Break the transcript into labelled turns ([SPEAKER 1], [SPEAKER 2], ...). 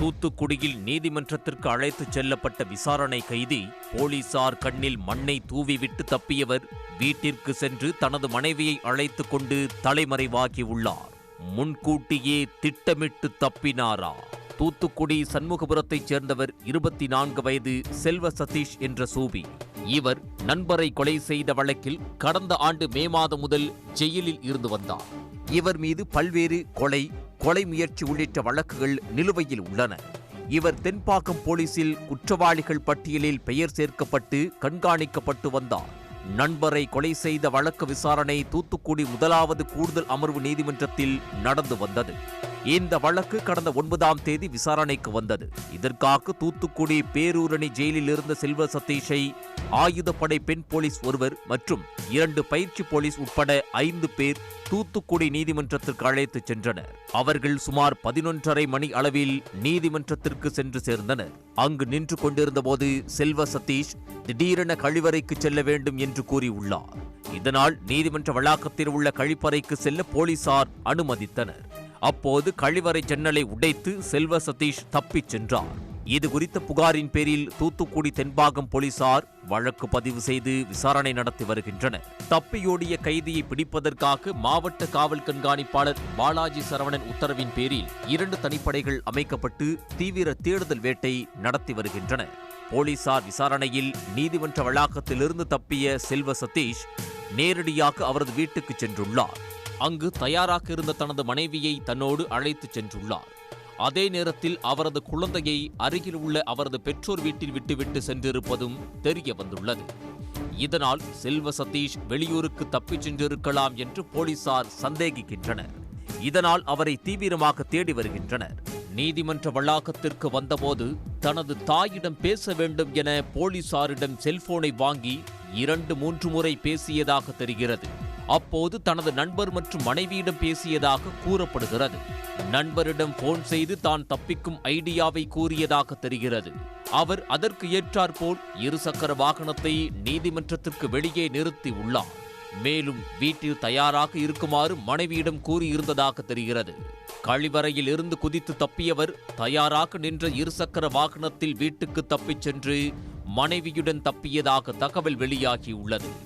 [SPEAKER 1] தூத்துக்குடியில் நீதிமன்றத்திற்கு அழைத்துச் செல்லப்பட்ட விசாரணை கைதி போலீசார் கண்ணில் மண்ணை தூவிவிட்டு தப்பியவர் வீட்டிற்கு சென்று தனது மனைவியை அழைத்துக் கொண்டு தலைமறைவாகியுள்ளார். முன்கூட்டியே திட்டமிட்டு தப்பினாரா? தூத்துக்குடி சண்முகபுரத்தைச் சேர்ந்தவர் இருபத்தி நான்கு வயது செல்வ சதீஷ் என்ற சூபி. இவர் நண்பரை கொலை செய்த வழக்கில் கடந்த ஆண்டு மே மாதம் முதல் ஜெயிலில் இருந்து வந்தார். இவர் மீது பல்வேறு கொலை கொலை முயற்சி உள்ளிட்ட வழக்குகள் நிலுவையில் உள்ளன. இவர் தென்பாக்கம் போலீசில் குற்றவாளிகள் பட்டியலில் பெயர் சேர்க்கப்பட்டு கண்காணிக்கப்பட்டு வந்தார். நண்பரை கொலை செய்த வழக்கு விசாரணை தூத்துக்குடி முதலாவது கூடுதல் அமர்வு நீதிமன்றத்தில் நடந்து வந்தது. இந்த வழக்கு கடந்த ஒன்பதாம் தேதி விசாரணைக்கு வந்தது. இதற்காக தூத்துக்குடி பேரூரணி ஜெயிலில் இருந்த செல்வ சதீஷை ஆயுதப்படை பெண் போலீஸ் ஒருவர் மற்றும் இரண்டு பயிற்சி போலீஸ் உட்பட ஐந்து பேர் தூத்துக்குடி நீதிமன்றத்திற்கு அழைத்துச் சென்றனர். அவர்கள் சுமார் பதினொன்றரை மணி அளவில் நீதிமன்றத்திற்கு சென்று சேர்ந்தனர். அங்கு நின்று கொண்டிருந்தபோது செல்வ சதீஷ் திடீரென கழிவறைக்கு செல்ல வேண்டும் என்று கூறியுள்ளார். இதனால் நீதிமன்ற வளாகத்தில் உள்ள கழிப்பறைக்கு செல்ல போலீசார் அனுமதித்தனர். அப்போது கழிவறை ஜன்னலை உடைத்து செல்வ சதீஷ் தப்பிச் சென்றார். இது குறித்த புகாரின் பேரில் தூத்துக்குடி தென்பாகம் போலீசார் வழக்கு பதிவு செய்து விசாரணை நடத்தி வருகின்றனர். தப்பியோடிய கைதியை பிடிப்பதற்காக மாவட்ட காவல் கண்காணிப்பாளர் பாலாஜி சரவணன் உத்தரவின் பேரில் இரண்டு தனிப்படைகள் அமைக்கப்பட்டு தீவிர தேடுதல் வேட்டை நடத்தி வருகின்றனர். போலீசார் விசாரணையில் நீதிமன்ற வளாகத்திலிருந்து தப்பிய செல்வ சதீஷ் நேரடியாக அவரது வீட்டுக்கு சென்றுள்ளார். அங்கு தயாராக இருந்த தனது மனைவியை தன்னோடு அழைத்துச் சென்றுள்ளார். அதே நேரத்தில் அவரது குழந்தையை அருகில் உள்ள அவரது பெற்றோர் வீட்டில் விட்டுவிட்டு சென்றிருப்பதும் தெரிய வந்துள்ளது. இதனால் செல்வ சதீஷ் வெளியூருக்கு தப்பிச் சென்றிருக்கலாம் என்று போலீசார் சந்தேகிக்கின்றனர். இதனால் அவரை தீவிரமாக தேடி வருகின்றனர். நீதிமன்ற வளாகத்திற்கு வந்தபோது தனது தாயிடம் பேச வேண்டும் என போலீசாரிடம் செல்போனை வாங்கி இரண்டு மூன்று முறை பேசியதாக தெரிகிறது. அப்போது தனது நண்பர் மற்றும் மனைவியிடம் பேசியதாக கூறப்படுகிறது. நண்பரிடம் போன் செய்து தான் தப்பிக்கும் ஐடியாவை கூறியதாக தெரிகிறது. அவர் அதற்கு ஏற்றாற்போல் இருசக்கர வாகனத்தை நீதிமன்றத்திற்கு வெளியே நிறுத்தி உள்ளார். மேலும் வீட்டில் தயாராக இருக்குமாறு மனைவியிடம் கூறியிருந்ததாக தெரிகிறது. கழிவறையில் இருந்து குதித்து தப்பியவர் தயாராக நின்ற இருசக்கர வாகனத்தில் வீட்டுக்கு தப்பிச் சென்று மனைவியுடன் தப்பியதாக தகவல் வெளியாகியுள்ளது